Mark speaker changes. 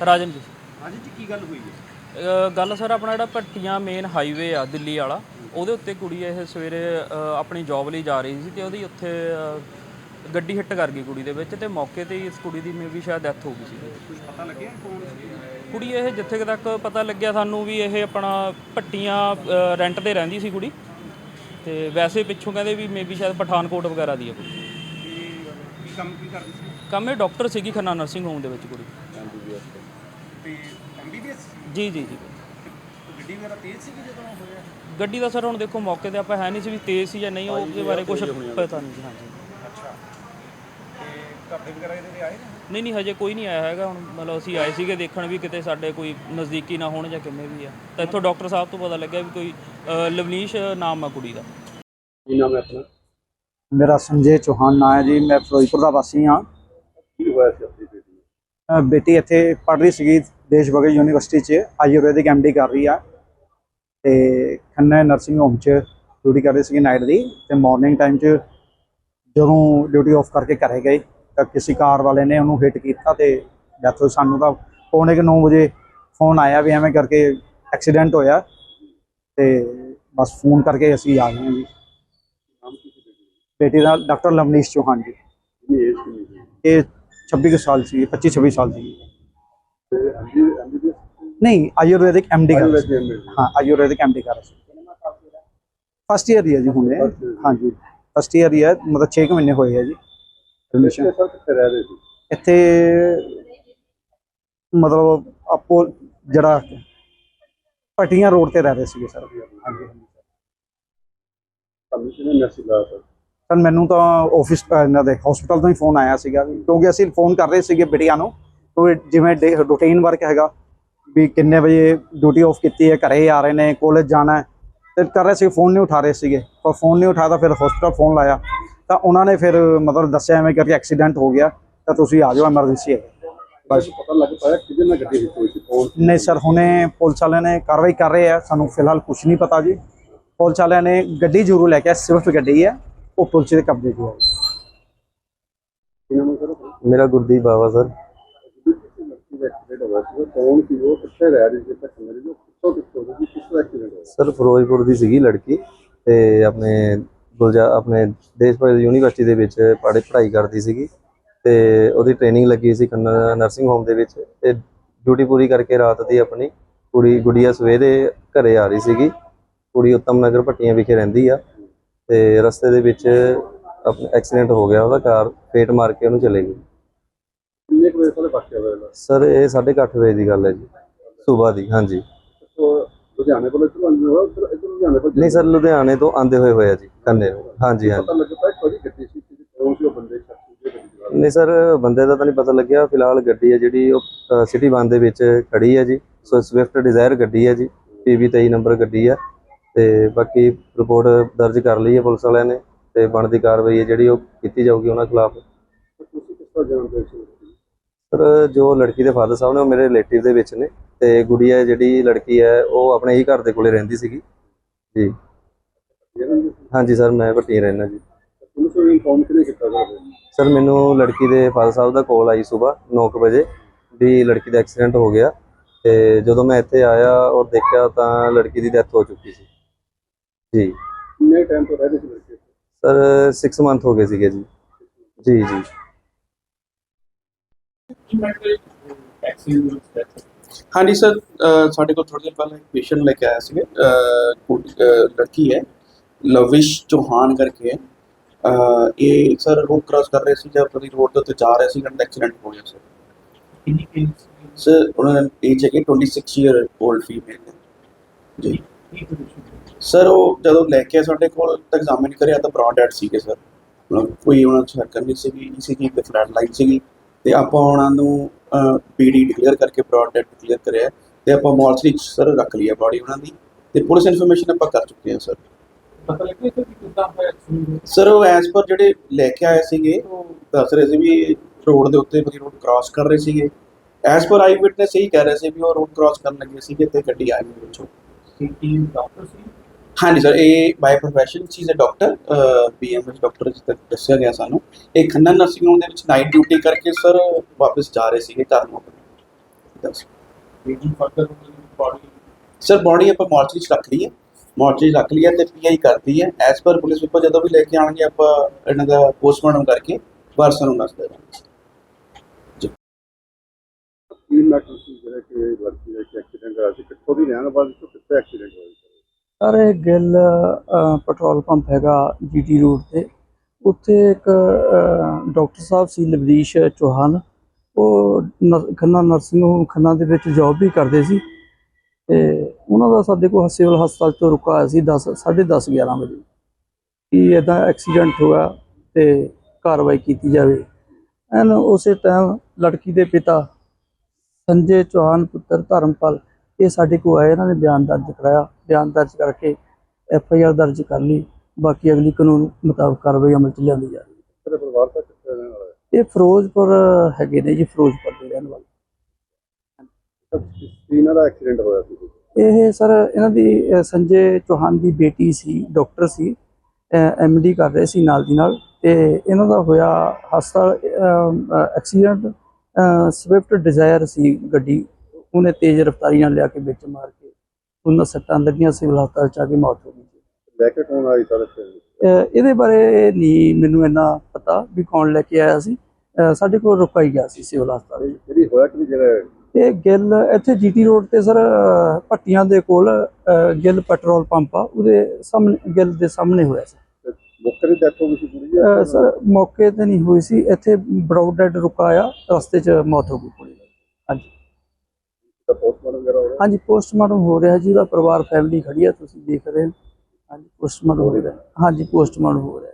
Speaker 1: ਰਾਜਨ ਜੀ।
Speaker 2: ਹਾਂਜੀ ਜੀ ਕੀ ਗੱਲ ਹੋਈ ਹੈ?
Speaker 1: ਅ, ਗੱਲ ਸਰ ਆਪਣਾ ਜਿਹੜਾ ਭੱਟੀਆਂ ਮੇਨ ਹਾਈਵੇ ਆ ਦਿੱਲੀ ਵਾਲਾ ਉਹਦੇ ਉੱਤੇ ਕੁੜੀ ਇਹ ਸਵੇਰੇ ਅ, ਆਪਣੀ ਜੌਬ ਲਈ ਜਾ ਰਹੀ ਸੀ ਤੇ ਉਹਦੀ ਉੱਥੇ ਅ, ਗੱਡੀ ਹਿੱਟ ਕਰ ਗਈ ਕੁੜੀ ਦੇ ਵਿੱਚ ਤੇ ਮੌਕੇ ਤੇ ਹੀ ਇਸ ਕੁੜੀ ਦੀ ਮੇ ਵੀ ਸ਼ਾਇਦ ਡੈਥ ਹੋ ਗਈ ਸੀ।
Speaker 2: ਕੁਝ ਪਤਾ ਲੱਗਿਆ ਕੌਣ ਸੀ?
Speaker 1: ਕੁੜੀ ਇਹ ਜਿੱਥੇ ਕੁ ਤੱਕ ਪਤਾ ਲੱਗਿਆ ਸਾਨੂੰ ਵੀ ਇਹ ਆਪਣਾ ਭੱਟੀਆਂ ਰੈਂਟ ਤੇ ਰਹਿੰਦੀ ਸੀ ਕੁੜੀ ਤੇ ਵੈਸੇ ਪਿੱਛੋਂ ਕਹਿੰਦੇ ਵੀ ਮੇ ਵੀ ਸ਼ਾਇਦ ਪਠਾਨਕੋਟ ਵਗੈਰਾ ਦੀ ਹੈ ਕੁੜੀ।
Speaker 2: ਤੇ ਕੀ ਕੰਮ ਕੀ ਕਰਦੀ ਸੀ?
Speaker 1: ਕੰਮ ਇਹ ਡਾਕਟਰ ਸੀਗੀ ਖੰਨਾ ਨਰਸਿੰਗ ਹੋਮ ਦੇ ਵਿੱਚ ਕੁੜੀ।
Speaker 2: ਤੇ ਐਮਬੀਬੀਐਸ
Speaker 1: ਜੀ ਜੀ ਜੀ।
Speaker 2: ਗੱਡੀ ਵਗੈਰਾ ਤੇਜ਼ ਸੀ ਜਦੋਂ ਹੋਇਆ?
Speaker 1: ਗੱਡੀ ਦਾ ਸਰ ਹੁਣ ਦੇਖੋ ਮੌਕੇ ਤੇ ਆਪਾਂ ਹੈ ਨਹੀਂ ਸੀ ਵੀ ਤੇਜ਼ ਸੀ ਜਾਂ ਨਹੀਂ ਉਹਦੇ ਬਾਰੇ ਕੁਝ ਪਤਾ ਨਹੀਂ ਜੀ ਹਾਂਜੀ।
Speaker 2: ਅੱਛਾ। ਤੇ ਘਰ ਦੇ ਵਗੈਰਾ ਇਹਦੇ ਤੇ ਆਏ ਨੇ?
Speaker 1: ਨਹੀਂ ਨਹੀਂ ਹਜੇ ਕੋਈ ਨਹੀਂ ਆਇਆ ਹੈਗਾ। ਹੁਣ ਮਤਲਬ ਅਸੀਂ ਆਏ ਸੀਗੇ ਦੇਖਣ ਵੀ ਕਿਤੇ ਸਾਡੇ ਕੋਈ ਨਜ਼ਦੀਕੀ ਨਾ ਹੋਣ ਜਾਂ ਕਿੰਨੇ ਵੀ ਆ। ਤਾਂ ਇੱਥੋਂ ਡਾਕਟਰ ਸਾਹਿਬ ਤੋਂ ਪਤਾ ਲੱਗਿਆ ਵੀ ਕੋਈ ਅ, ਲਵਨੀਸ਼ ਨਾਮ ਆ ਕੁੜੀ ਦਾ।
Speaker 2: ਕੀ ਨਾਮ ਹੈ ਆਪਣਾ?
Speaker 3: ਮੇਰਾ ਸੰਜੇ ਚੌਹਾਨ ਨਾਂ ਹੈ ਜੀ। ਮੈਂ ਫਿਰੋਜ਼ਪੁਰ ਦਾ ਵਾਸੀ ਹਾਂ।
Speaker 2: ਕੀ ਹੋਇਆ ਸੀ? ਬੇਟੀ
Speaker 3: ਇੱਥੇ ਪੜ੍ਹ ਰਹੀ ਸੀਗੀ ਦੇਸ਼ ਭਗਤ ਯੂਨੀਵਰਸਿਟੀ 'ਚ ਆਯੁਰਵੈਦਿਕ ਐਮਡੀ ਕਰ ਰਹੀ ਆ। ਤੇ ਖੰਨਾ ਨਰਸਿੰਗ ਹੋਮ 'ਚ ਡਿਊਟੀ ਕਰ ਰਹੀ ਸੀਗੀ ਨਾਈਟ ਦੀ ਤੇ ਮਾਰਨਿੰਗ ਟਾਈਮ 'ਚ ਜਦੋਂ ਡਿਊਟੀ ਆਫ ਕਰਕੇ ਘਰੇ ਗਏ ਤਾਂ ਕਿਸੇ ਕਾਰ ਵਾਲੇ ਨੇ ਉਹਨੂੰ ਹਿੱਟ ਕੀਤਾ ਤੇ ਡੈਥ ਹੋਈ। ਸਾਨੂੰ ਤਾਂ ਪੌਣੇ ਕੁ 9 ਵਜੇ ਫੋਨ ਆਇਆ ਵੀ ਐਵੇਂ ਕਰਕੇ ਐਕਸੀਡੈਂਟ ਹੋਇਆ ਤੇ ਬਸ ਫੋਨ ਕਰਕੇ ਅਸੀਂ ਆ ਗਏ ਜੀ।
Speaker 2: ਸੀ ਬੇਟੀ
Speaker 3: ਦਾ? ਡਾਕਟਰ ਲਵਨੀਸ਼ ਚੌਹਾਨ ਜੀ।
Speaker 2: ਸੀ?
Speaker 3: ਇਹ 26 ਕੁ ਸਾਲ ਸੀ 25 26 ਸਾਲ ਸੀ।
Speaker 2: ਤੇ ਐਮਬੀਬੀਐਸ
Speaker 3: ਨਹੀਂ ਆਯੁਰਵੈਦਿਕ ਐਮਡੀ ਕਰ ਰਹੇ ਸੀ। ਹਾਂ ਆਯੁਰਵੈਦਿਕ ਐਮਡੀ ਕਰ ਰਹੇ ਫਸਟ ਈਅਰ ਹੀ ਹੈ ਜੀ ਹੁਣੇ। ਹਾਂਜੀ। ਫਸਟ ਈਅਰ ਹੀ ਹੈ ਮਤਲਬ 6 ਮਹੀਨੇ ਹੋਏ ਹੈ ਜੀ। ਐਡਮਿਸ਼ਨ ਇੱਥੇ ਮਤਲਬ ਆਪੋ ਜਿਹੜਾ ਪਟੀਆਂ ਰੋਡ ਤੇ ਰਹਿ ਰਹੇ ਸੀਗੇ ਸਰ। ਹਾਂਜੀ
Speaker 2: ਸਰ
Speaker 3: ਮੈਨੂੰ ਤਾਂ ਆਫਿਸ ਇਹਨਾਂ ਦੇ ਹਸਪੀਟਲ ਤੋਂ ਹੀ ਫੋਨ ਆਇਆ ਸੀਗਾ ਕਿਉਂਕਿ ਅਸੀਂ ਫੋਨ ਕਰ ਰਹੇ ਸੀਗੇ ਬਿਟੀਆਂ ਨੂੰ ਕਿਉਂਕਿ ਜਿਵੇਂ ਰੂਟੀਨ ਵਰਕ ਹੈਗਾ ਵੀ ਕਿੰਨੇ ਵਜੇ ਡਿਊਟੀ ਆਫ ਕੀਤੀ ਹੈ ਘਰੇ ਆ ਰਹੇ ਨੇ ਕਾਲਜ ਜਾਣਾ ਹੈ ਤੇ ਕਰ ਰਹੇ ਸੀ ਫੋਨ ਨਹੀਂ ਉਠਾ ਰਹੇ ਸੀਗੇ। ਪਰ ਫੋਨ ਨਹੀਂ ਤਾਂ ਫਿਰ ਹਸਪੀਟਲ ਫੋਨ ਲਾਇਆ। ਤਾਂ ਉਹਨਾਂ ਨੇ ਫਿਰ ਮਤਲਬ ਦੱਸਿਆ ਐਵੇਂ ਕਰਕੇ ਐਕਸੀਡੈਂਟ ਹੋ ਗਿਆ ਤਾਂ ਤੁਸੀਂ ਆ ਜਾਓ ਐਮਰਜੈਂਸੀ ਹੈ।
Speaker 2: ਬਸ। ਪਤਾ ਲੱਗ ਪਾਇਆ ਕਿਹਦੇ ਨਾਲ ਗੱਡੀ ਹਿੱਟ ਹੋਈ ਸੀ ਕੌਣ ਸੀ?
Speaker 3: ਨਹੀਂ ਸਰ ਹੁਣੇ ਪੁਲਿਸ ਵਾਲਿਆਂ ਨੇ ਕਾਰਵਾਈ ਕਰ ਰਹੇ ਆ ਸਾਨੂੰ ਫਿਲਹਾਲ ਕੁਝ ਨਹੀਂ ਪਤਾ ਜੀ। ਪੁਲਿਸ ਵਾਲਿਆਂ ਨੇ ਗੱਡੀ ਜ਼ਰੂਰ ਲੈ ਕੇ ਆਏ ਸਵਿਫਟ ਗੱਡੀ ਹੈ। ਉਹ ਪੁਲਿਸ ਦੇ ਕਬਜ਼ੇ 'ਚ ਹੈ
Speaker 4: ਮੇਰਾ ਗੁਰਦੀਪ ਬਾਵਾ, ਸਰ। ਸਰ, ਫਿਰੋਜ਼ਪੁਰ ਦੀ ਸੀਗੀ ਲੜਕੀ ਤੇ ਆਪਣੇ ਗੁਲਜਾ, ਆਪਣੇ ਦੇਸ਼ ਭਗਤ ਯੂਨੀਵਰਸਿਟੀ ਦੇ ਵਿੱਚ ਪੜ੍ਹ, ਪੜ੍ਹਾਈ ਕਰਦੀ ਸੀਗੀ ਤੇ ਉਹਦੀ ਟ੍ਰੇਨਿੰਗ ਲੱਗੀ ਸੀ ਖੰਨਾ ਨਰਸਿੰਗ ਹੋਮ ਦੇ ਵਿੱਚ ਤੇ ਡਿਊਟੀ ਪੂਰੀ ਕਰਕੇ ਰਾਤ ਦੀ ਆਪਣੀ ਕੁੜੀ ਗੁੜੀਆ ਸਵੇਰੇ ਘਰੇ ਆ ਰਹੀ ਸੀਗੀ। ਕੁੜੀ ਉੱਤਮ ਨਗਰ ਭੱਟੀਆਂ ਵਿਖੇ ਰਹਿੰਦੀ ਆ। ਤੇ ਰਸਤੇ ਦੇ ਵਿੱਚ ਆਪਣਾ ਐਕਸੀਡੈਂਟ ਹੋ ਗਿਆ ਉਹਦਾ ਕਾਰ ਫੇਟ ਮਾਰ ਕੇ ਉਹਨੂੰ ਚਲੇ ਗਈ
Speaker 2: ਕਿੰਨੇ ਕੁ ਵਜੇ ਤੱਕ ਵਾਕਿਆ ਹੋਇਆ
Speaker 4: ਸਰ ਇਹ 8:30 ਵਜੇ ਦੀ ਗੱਲ ਹੈ ਜੀ। ਸਵੇਰ ਦੀ ਹਾਂਜੀ।
Speaker 2: ਲੁਧਿਆਣੇ ਕੋਲ ਇੱਧਰ ਆਉਂਦੇ ਹੋ ਇੱਧਰ ਇੱਧਰ ਲੁਧਿਆਣੇ ਕੋਲ
Speaker 4: ਨਹੀਂ ਸਰ ਲੁਧਿਆਣੇ ਤੋਂ ਆਂਦੇ ਹੋਏ ਹੋਇਆ ਜੀ ਕੰਨੇ ਹਾਂਜੀ ਹਾਂਜੀ।
Speaker 2: ਪਤਾ ਕੋਈ ਗੱਡੀ ਸੀ ਕੌਣ ਸੀ ਉਹ ਬੰਦੇ
Speaker 4: ਨਹੀਂ ਸਰ ਬੰਦੇ ਦਾ ਤਾਂ ਨਹੀਂ ਪਤਾ ਲੱਗਿਆ। ਫਿਲਹਾਲ ਗੱਡੀ ਹੈ ਜਿਹੜੀ ਉਹ ਸਿਟੀ ਬੰਦ ਦੇ ਵਿੱਚ ਖੜੀ ਹੈ ਜੀ। ਸੋ ਸਵਿਫਟ ਡਿਜ਼ਾਇਰ ਗੱਡੀ ਹੈ ਜੀ ਪੀਵੀ 23 ਨੰਬਰ ਗੱਡੀ ਹੈ। ਤੇ ਬਾਕੀ ਰਿਪੋਰਟ ਦਰਜ ਕਰ ਲਈ ਹੈ ਪੁਲਿਸ ਵਾਲਿਆਂ ਨੇ ਤੇ ਬਣਦੀ ਕਾਰਵਾਈ ਹੈ ਜਿਹੜੀ ਉਹ ਕੀਤੀ ਜਾਊਗੀ ਉਹਨਾਂ ਖਿਲਾਫ।
Speaker 2: ਤੁਸੀਂ ਕਿਸ ਤਰ੍ਹਾਂ ਜਾਣਦੇ ਸੀ
Speaker 4: ਸਰ ਜੋ ਲੜਕੀ ਦੇ ਫਾਦਰ ਸਾਹਿਬ ਨੇ ਉਹ ਮੇਰੇ ਰਿਲੇਟਿਵ ਦੇ ਵਿੱਚ ਨੇ ਤੇ ਗੁੜੀਆ ਜਿਹੜੀ ਲੜਕੀ ਹੈ ਉਹ ਆਪਣੇ ਹੀ ਘਰ ਦੇ ਕੋਲੇ ਰਹਿੰਦੀ ਸੀਗੀ। ਜੀ। ਹਾਂਜੀ ਸਰ ਮੈਂ ਭੱਟੀ ਰਹਿਣਾ ਜੀ।
Speaker 2: ਸਰ
Speaker 4: ਮੈਨੂੰ ਲੜਕੀ ਦੇ ਫਾਦਰ ਸਾਹਿਬ ਦਾ ਕਾਲ ਆਈ ਸਵੇਰ 9 ਵਜੇ ਵੀ ਲੜਕੀ ਦਾ ਐਕਸੀਡੈਂਟ ਹੋ ਗਿਆ ਤੇ ਜਦੋਂ ਮੈਂ ਇੱਥੇ ਆਇਆ ਔਰ ਦੇਖਿਆ ਤਾਂ ਲੜਕੀ ਦੀ ਡੈਥ ਹੋ ਚੁੱਕੀ ਸੀ। ਜੀ।
Speaker 2: ਕਿੰਨੇ ਟਾਈਮ ਤੋਂ ਰਹਿ ਰਹੇ ਸੀ ਲੜਕੇ?
Speaker 4: ਸਰ 6 ਮੰਥ ਹੋ ਗਏ ਸੀਗੇ ਜੀ। ਜੀ ਜੀ।
Speaker 5: ਹਾਂਜੀ ਸਰ ਸਾਡੇ ਕੋਲ ਥੋੜੀ ਦੇਰ ਪਹਿਲਾਂ ਇੱਕ ਪੇਸ਼ੈਂਟ ਲੈ ਕੇ ਆਇਆ ਸੀਗੇ। ਲੜਕੀ ਹੈ ਲਵਿਸ਼ ਚੌਹਾਨ ਕਰਕੇ ਹੈ। ਇਹ ਸਰ ਰੋਡ ਕ੍ਰਾਸ ਕਰ ਰਹੇ ਸੀ ਜਦ ਆਪਣੀ ਰੋਡ ਦੇ ਉੱਤੇ ਜਾ ਰਹੇ ਸੀ ਗੰਡ ਐਕਸੀਡੈਂਟ ਹੋ ਗਿਆ ਸਰ। ਸਰ ਉਹਨਾਂ ਦਾ ਏਜ ਹੈਗੇ 26 ਈਅਰ 올ਡ ਫੀਮੇਲ ਸਰ ਉਹ ਜਦੋਂ ਲੈ ਕੇ ਸਾਡੇ ਕੋਲ ਐਗਜ਼ਾਮਿਨ ਕਰਿਆ ਤਾਂ ਬ੍ਰੌਡ ਡੈਡ ਸੀਗੇ ਸਰ। ਮਤਲਬ ਕੋਈ ਉਹਨਾਂ ਚ ਹਰਕਤ ਨਹੀਂ ਸੀਗੀ ਈਸੀਜੀ ਤੇ ਫਲੈਟ ਲਾਈਨ ਸੀਗੀ। ਤੇ ਆਪਾਂ ਉਹਨਾਂ ਨੂੰ ਪੀਡੀ ਡਿਕਲੇਅਰ ਕਰਕੇ ਬ੍ਰੌਡ ਡੈਡ ਡਿਕਲੇਅਰ ਕਰਿਆ। ਤੇ ਆਪਾਂ ਚ ਸਰ ਰੱਖ ਲਈ ਹੈ ਬਾਡੀ ਉਹਨਾਂ ਦੀ। ਤੇ ਪੁਲਿਸ ਇਨਫੋਰਮੇਸ਼ਨ ਆਪਾਂ ਕਰ ਚੁੱਕੇ ਹਾਂ ਸਰ।
Speaker 6: ਪਤਾ ਲੱਗਿਆ ਕਿ ਕਿੱਦਾਂ ਹੋਇਆ ਐਕਸੀਡੈਂਟ?
Speaker 5: ਸਰ ਉਹ ਐਸ ਪਰ ਜਿਹੜੇ ਲੈ ਕੇ ਆਏ ਸੀਗੇ ਉਹ ਦੱਸ ਰਹੇ ਸੀ ਵੀ ਰੋਡ ਦੇ ਉੱਤੇ ਬੜੀ ਰੋਡ ਕ੍ਰਾਸ ਕਰ ਰਹੇ ਸੀਗੇ। ਐਸ ਪਰ ਆਈ ਵਿਟਨੈਸ ਇਹੀ ਕਹਿ ਰਹੇ ਸੀ ਵੀ ਉਹ ਰੋਡ ਕ੍ਰਾਸ ਕਰਨ ਲੱਗੇ ਸੀਗੇ ਤੇ ਗੱਡੀ ਆ ਗਈ ਵਿੱਚੋਂ।
Speaker 6: ਸਿਟੀ ਡਾਕਟਰ ਸੀ
Speaker 5: ਹਾਂਜੀ ਸਰ, ਇਹ ਬਾਈ ਪ੍ਰੋਫੈਸ਼ਨ ਚੀਜ਼ ਹੈ ਡਾਕਟਰ ਬੀਐਮਐਸ ਡਾਕਟਰ ਜਿਸ ਤੱਕ ਦੱਸਿਆ ਗਿਆ ਸਾਨੂੰ। ਇਹ ਖੰਨਾ ਨਰਸਿੰਗ ਹੋਮ ਦੇ ਵਿੱਚ ਨਾਈਟ ਡਿਊਟੀ ਕਰਕੇ ਸਰ ਵਾਪਸ ਜਾ ਰਹੇ ਸੀਗੇ ਘਰ ਨੂੰ। ਕੀਤਾ ਸੀ
Speaker 6: ਫਰਦਰ ਬਾਡੀ
Speaker 5: ਸਰ ਬੋਡੀ ਆਪਾਂ ਮਾਰਚਰੀ 'ਚ ਰੱਖ ਲਈ ਹੈ ਮਾਰਚਰੀ ਰੱਖ ਲਈ ਹੈ ਤੇ ਪੀਆਈ ਕਰਦੀ ਹੈ। ਐਸ ਪਰ ਪੁਲਿਸ ਉੱਪਰ ਜਦੋਂ ਵੀ ਲੈ ਕੇ ਆਣਗੇ ਆਪਾਂ ਇਹਨਾਂ ਦਾ ਪੋਸਟਮਾਰਟਮ ਕਰਕੇ ਵਾਰਸਾਂ ਨੂੰ ਦੱਸ ਦੇਵਾਂਗੇ।
Speaker 2: ਕੀ ਮੈਟਰ ਜਿਹੜਾ ਕਿ ਲੜਕੀ ਦਾ ਇੱਕ ਐਕਸੀਡੈਂਟ ਹੋਇਆ ਸੀ ਕਿੱਥੋਂ ਦੀ ਰਹਿਣ ਵਾਲੀ ਸੀ ਕਿੱਥੇ ਐਕਸੀਡੈਂਟ ਹੋਇਆ ਸੀ?
Speaker 7: ਸਰ ਗਿੱਲ ਅ, ਪੈਟਰੋਲ ਪੰਪ ਹੈਗਾ ਜੀਟੀ ਰੋਡ ਤੇ। ਉੱਥੇ ਇੱਕ ਅ, ਡਾਕਟਰ ਸਾਹਿਬ ਸੀ ਲਵਰੀਸ਼ ਚੌਹਾਨ। ਉਹ ਨਰ- ਖੰਨਾ ਨਰਸਿੰਗ ਹੋਮ ਖੰਨਾ ਦੇ ਵਿੱਚ ਜੌਬ ਵੀ ਕਰਦੇ ਸੀ। ਤੇ ਉਹਨਾਂ ਦਾ ਸਾਡੇ ਕੋਲ ਸਿਵਲ ਹਸਪਤਾਲ ਤੋਂ ਰੁਕਾ ਹੋਇਆ ਸੀ 10 10:30 11 ਵਜੇ। ਕਿ ਇਦਾਂ ਐਕਸੀਡੈਂਟ ਹੋਇਆ ਤੇ ਕਾਰਵਾਈ ਕੀਤੀ ਜਾਵੇ। ਐਨ ਉਸੇ ਟਾਈਮ ਲੜਕੀ ਦੇ ਪਿਤਾ ਸੰਜੇ ਚੌਹਾਨ ਪੁੱਤਰ ਧਰਮਪਾਲ ਇਹ ਸਾਡੇ ਕੋਲ ਆਏ ਇਹਨਾਂ ਨੇ ਬਿਆਨ ਦਰਜ ਕਰਾਇਆ। ਬਿਆਨ ਦਰਜ ਕਰਕੇ ਐਫ ਆਈ ਆਰ ਦਰਜ ਕਰ ਲਈ। ਬਾਕੀ ਅਗਲੀ ਕਾਨੂੰਨ ਮੁਤਾਬਕ ਕਾਰਵਾਈ ਅਮਲ ਚ ਲਿਆਂਦੀ ਜਾ ਰਹੀ
Speaker 2: ਤੇਰੇ ਪਰਿਵਾਰ ਦਾ ਕਿੱਥੇ ਰਹਿਣ ਵਾਲਾ ਹੈ?
Speaker 7: ਇਹ ਫਿਰੋਜ਼ਪੁਰ ਹੈਗੇ ਨੇ ਜੀ ਫਿਰੋਜ਼ਪੁਰ ਦੇ ਰਹਿਣ ਵਾਲੇ।
Speaker 2: ਦਾ ਐਕਸੀਡੈਂਟ ਹੋਇਆ ਸੀ?
Speaker 7: ਇਹ ਸਰ ਇਹਨਾਂ ਦੀ ਸੰਜੇ ਚੌਹਾਨ ਦੀ ਬੇਟੀ ਸੀ ਡਾਕਟਰ ਸੀ ਡੀ ਕਰ ਰਹੇ ਸੀ ਨਾਲ ਦੀ ਨਾਲ। ਤੇ ਇਹਨਾਂ ਦਾ ਹੋਇਆ ਹਸਪਤਾਲ ਐਕਸੀਡੈਂਟ ਸਵਿਫਟ ਡਿਜ਼ਾਇਰ ਸੀ ਗੱਡੀ ਉਹਨੇ ਤੇਜ਼ ਰਫ਼ਤਾਰੀ ਨਾਲ ਲਿਆ ਕੇ ਵਿੱਚ ਮਾਰ ਕੇ ਉਹਨਾਂ ਸੱਟਾਂ ਲੱਗੀਆਂ ਸਿਵਲ ਹਸਪਤਾਲ ਚ ਆ ਕੇ ਮੌਤ ਹੋ ਗਈ
Speaker 2: ਲੈ ਕੇ ਕੌਣ ਆਈ ਸਾਰੇ
Speaker 7: ਇਹਦੇ ਬਾਰੇ ਨਹੀਂ ਮੈਨੂੰ ਇੰਨਾ ਪਤਾ ਵੀ ਕੌਣ ਲੈ ਕੇ ਆਇਆ ਸੀ। ਸਾਡੇ ਕੋਲ ਰੁਕਾ ਹੀ ਗਿਆ ਸੀ ਸਿਵਲ ਹਸਪਤਾਲ
Speaker 2: ਜਿਹੜੀ ਹੋਇਆ ਕਿ ਜਿਹੜਾ
Speaker 7: ਇਹ ਗਿੱਲ ਇੱਥੇ ਜੀਟੀ ਰੋਡ ਤੇ ਸਰ ਭੱਟੀਆਂ ਦੇ ਕੋਲ ਗਿੱਲ ਪੈਟਰੋਲ ਪੰਪ ਆ ਉਹਦੇ ਸਾਹਮਣੇ ਗਿੱਲ ਦੇ ਸਾਹਮਣੇ ਹੋਇਆ ਸੀ।
Speaker 2: ਮੁੱਖ ਦੀ ਡੈਥ ਹੋ ਗਈ ਸੀ ਪੂਰੀ ਜੀ
Speaker 7: ਅਹ ਸਰ ਮੌਕੇ ਤੇ ਨਹੀਂ ਹੋਈ ਸੀ। ਇੱਥੇ ਬਰਾਊਡ ਡੈਡ ਰੁਕਾ ਆ ਰਸਤੇ 'ਚ ਮੌਤ ਹੋ ਗਈ ਕੁੜੀ ਦੀ ਹਾਂਜੀ
Speaker 2: ਪੋਸਟਮਾਰਟਮ ਵਗੈਰਾ ਹੋ ਰਿਹਾ?
Speaker 7: ਹਾਂਜੀ ਪੋਸਟਮਾਰਟਮ ਹੋ ਰਿਹਾ ਜੀ। ਉਹਦਾ ਪਰਿਵਾਰ ਫੈਮਿਲੀ ਖੜੀ ਆ ਤੁਸੀਂ ਦੇਖ ਰਹੇ ਹੋ। ਹਾਂਜੀ ਪੋਸਟਮਾਰਟਮ ਹੋ ਰਿਹਾ। ਹਾਂਜੀ ਪੋਸਟਮਾਰਟਮ ਹੋ ਰਿਹਾ।